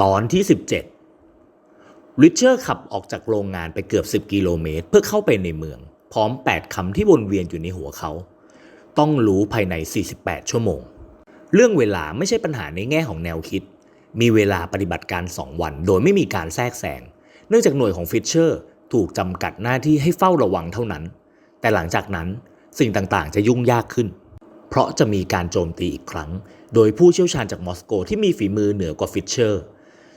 ตอนที่ 17 ริชเชอร์ขับออกจากโรงงานไปเกือบ 10 กิโลเมตร เพื่อเข้าไปในเมือง พร้อม 8 คำที่วนเวียนอยู่ในหัวเขา ต้องรู้ภายใน 48 ชั่วโมง เรื่องเวลาไม่ใช่ปัญหาในแง่ของแนวคิด มีเวลาปฏิบัติการ 2 วัน โดยไม่มีการแทรกแซง เนื่องจากหน่วยของฟิชเชอร์ถูกจำกัดหน้าที่ให้เฝ้าระวังเท่านั้น แต่หลังจากนั้นสิ่งต่างๆ จะยุ่งยากขึ้น เพราะจะมีการโจมตีอีกครั้ง โดยผู้เชี่ยวชาญจากมอสโกที่มีฝีมือเหนือกว่าฟิชเชอร์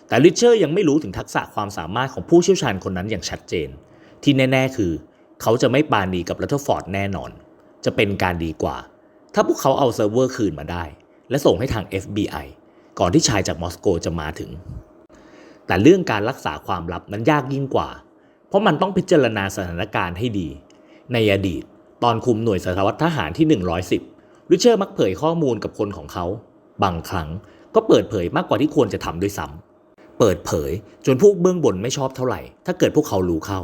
แต่ลิเชอร์ยังไม่รู้ถึงทักษะความสามารถของผู้เชี่ยวชาญคนนั้นอย่างชัดเจน ที่แน่ ๆ คือ เขาจะไม่ปาณีกับรัตเทอร์ฟอร์ดแน่นอน จะเป็นการดีกว่า ถ้าพวกเขาเอาเซิร์ฟเวอร์คืนมาได้ และส่งให้ทาง FBI ก่อนที่ชายจากมอสโกจะมาถึง แต่เรื่องการรักษาความลับนั้นยากยิ่งกว่า เพราะมันต้องพิจารณาสถานการณ์ให้ดี ในอดีต ตอนคุมหน่วยสารวัตรทหารที่ 110 ริเชอร์มักเผยข้อมูลกับคนของเขา บางครั้งก็เปิดเผยมากกว่าที่ควรจะทำด้วยซ้ำ เปิดเผย จนพวกเบื้องบนไม่ชอบเท่าไหร่ ถ้าเกิดพวกเขารู้เข้า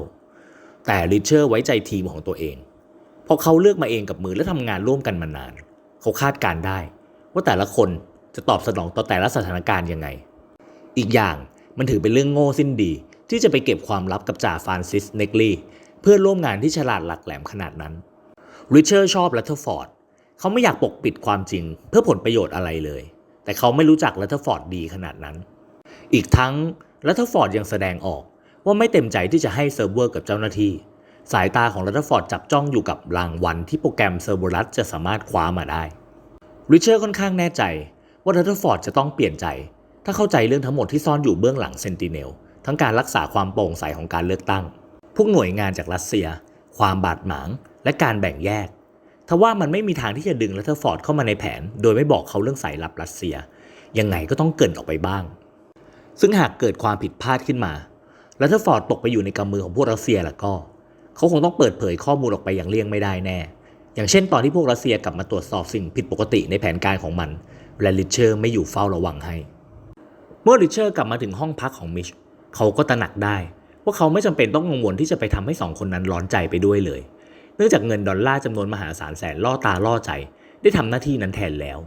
แต่ริชเชอร์ไว้ใจทีมของตัวเอง เพราะเขาเลือกมาเองกับมือและทำงานร่วมกันมานาน เขาคาดการได้ ว่าแต่ละคนจะตอบสนองต่อแต่ละสถานการณ์ยังไง อีกอย่างมันถือเป็นเรื่องโง่สิ้นดี ที่จะไปเก็บความลับกับจ่าฟรานซิสเนกลีเพื่อนร่วมงานที่ฉลาดหลักแหลมขนาดนั้นริชเชอร์ชอบลัตเทอร์ฟอร์ดเขาไม่อยากปกปิดความจริง เพื่อผลประโยชน์อะไรเลย แต่เขาไม่รู้จักลัตเทอร์ฟอร์ดดีขนาดนั้น อีกทั้งลัตเทอร์ฟอร์ดยังแสดงออกว่าไม่เต็มใจที่จะให้เซิร์ฟเวอร์กับเจ้าหน้าที่ สายตาของลัตเทอร์ฟอร์ดจับจ้องอยู่กับรางวัลที่โปรแกรมเซอร์โบรัสจะสามารถคว้ามาได้ริชเชอร์ค่อนข้างแน่ใจว่าลัตเทอร์ฟอร์ดจะต้องเปลี่ยนใจ ถ้าเข้าใจเรื่องทั้งหมดที่ซ่อนอยู่เบื้องหลังเซนติเนลทั้งการรักษาความโปร่งใสของการเลือกตั้ง พวกหน่วยงานจากรัสเซีย ความบาดหมาง และการแบ่งแยกทว่ามันไม่มีทางที่จะดึงลัตเทอร์ฟอร์ดเข้ามาในแผน โดยไม่บอกเขาเรื่องสายลับรัสเซีย ยังไงก็ต้องเกินออกไปบ้าง ซึ่งหากเกิดความผิดพลาดขึ้นมา แลัตเทอร์ฟอร์ดตกไปอยู่ในกำมือของพวกรัสเซียล้วก็ เขาคงต้องเปิดเผยข้อมูลออกไปอย่างเลี่ยงไม่ได้แน่ อย่างเช่นตอนที่พวกรัสเซียกลับมาตรวจสอบสิ่งผิดปกติในแผนการของมันและลิชเชอร์ไม่อยู่เฝ้าระวังให้ เมื่อริชเชอร์กลับมาถึงห้องพักของมิชเขาก็ตระหนักได้ว่าเขาไม่จำเป็นต้องกังวลที่จะไปทำให้สองคนนั้นร้อนใจไปด้วยเลย เนื่องจากเงินดอลลาร์จำนวนมหาศาลแสนล่อตาล่อใจ ได้ทำหน้าที่นั้นแทนแล้ว